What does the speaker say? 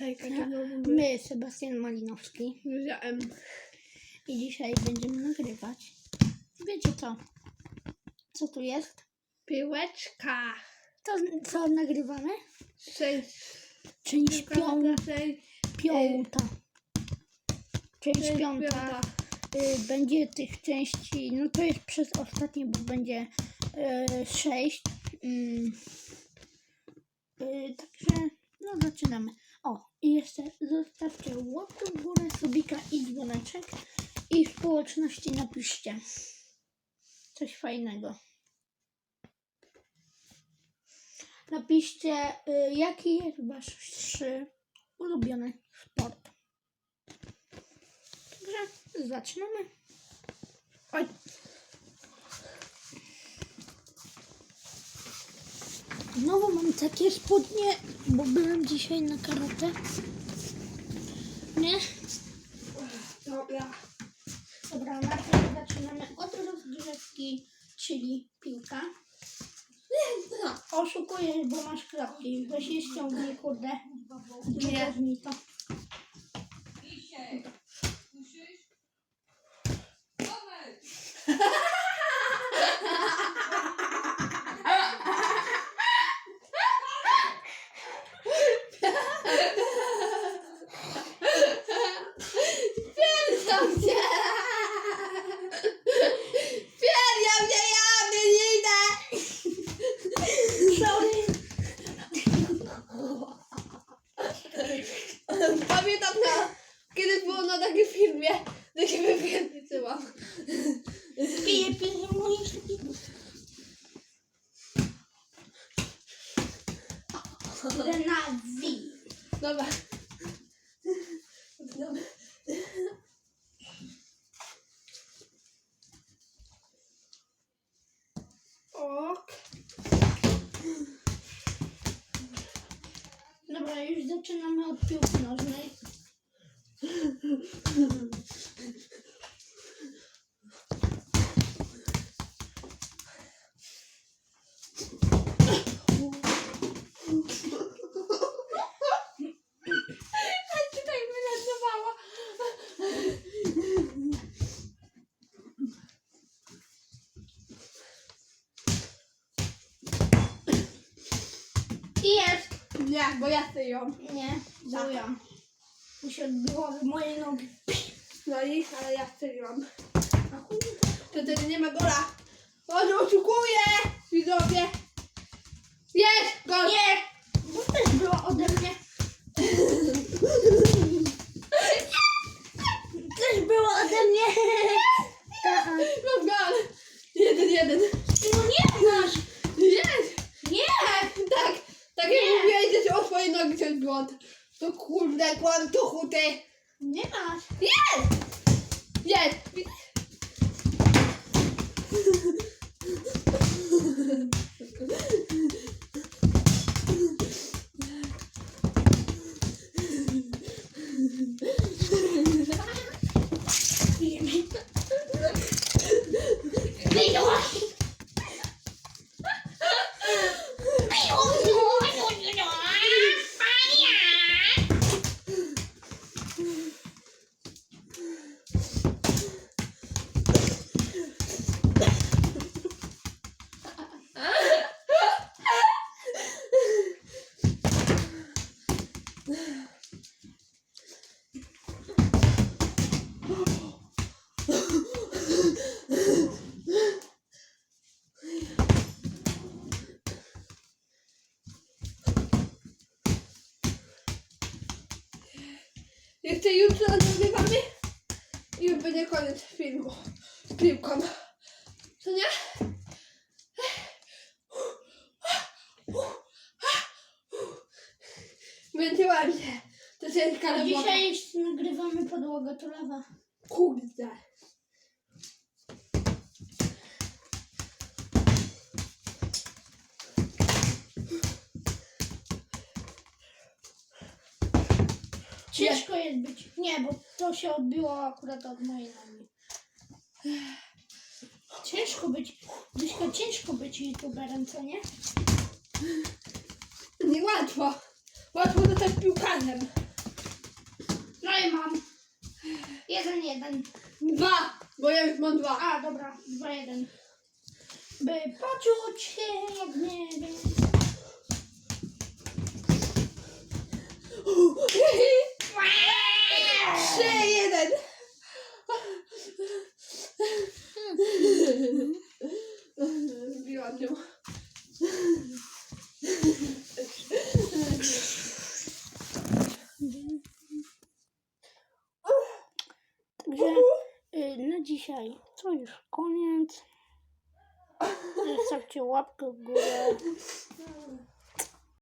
Hejka. My, Sebastian Malinowski Wziąłem i dzisiaj będziemy nagrywać. Wiecie co? Co tu jest? piłeczka. To co nagrywamy? Sześć. Część pią, Sześć. piąta. Część piąta. Y, będzie tych części, no to jest przez ostatnie, bo będzie y, sześć. Mm. Y, także, no zaczynamy. O, i jeszcze zostawcie łapkę w górę, subika i dzwoneczek. I w społeczności napiszcie coś fajnego. Napiszcie, y, jaki jest wasz ulubiony sport. Także zaczynamy. Oj. Znowu mam takie spodnie, bo byłem dzisiaj na karate. Nie? Dobra. Dobra, najpierw zaczynamy od rozgrzewki, czyli piłka. Oszukujesz, bo masz klapki. Weź je ściągnij, kurde. Nie. To. Pierdol się. Pierdol mnie, ja mnie nie idę. Sorry. Pamiętam na, kiedyś było na takim filmie, że się wypierniczyłam. Piję, piję, mówisz. Renawi. Dobra. Dobra. Ok. Dobra, już zaczynamy od piłki nożnej. A ci tak wylądowała. I Nie, bo ja chcę ją. Nie, zaujam. Mi się odbiło w moje nogi. No i, ale ja chcę ją. To wtedy nie ma gola. On oszukuje! Widzowie. Jest! Gol! Nie! Bo też było ode mnie. Też było ode mnie. Tak. Mam gol! Jeden, jeden. No nie masz. Jest! Nie! Tak, tak jak Nie. Mówiłeś, że się o twoje nogi coś błąd. To kurde, kłamtuchu ty. Nie masz. Jest! Jest! Jeszcze jutro nagrywamy i już będzie koniec filmu z piłką. Co nie? Będzie ładnie. To robota. Dzisiaj jeszcze nagrywamy podłogę to lawa. Kurde. Ciężko jest być. Nie, bo to się odbiło akurat od mojej nogi. Ciężko być. Dyszko, ciężko być youtuberem, co nie? Niełatwo. Łatwo dostać piłkarzem. No i mam. Jeden, jeden. Dwa, bo ja już mam dwa. A, dobra, dwa, jeden. By poczuć się jak niebie. Zbiłam nią. Także y, na dzisiaj to już koniec. Zostawcie łapkę w górę.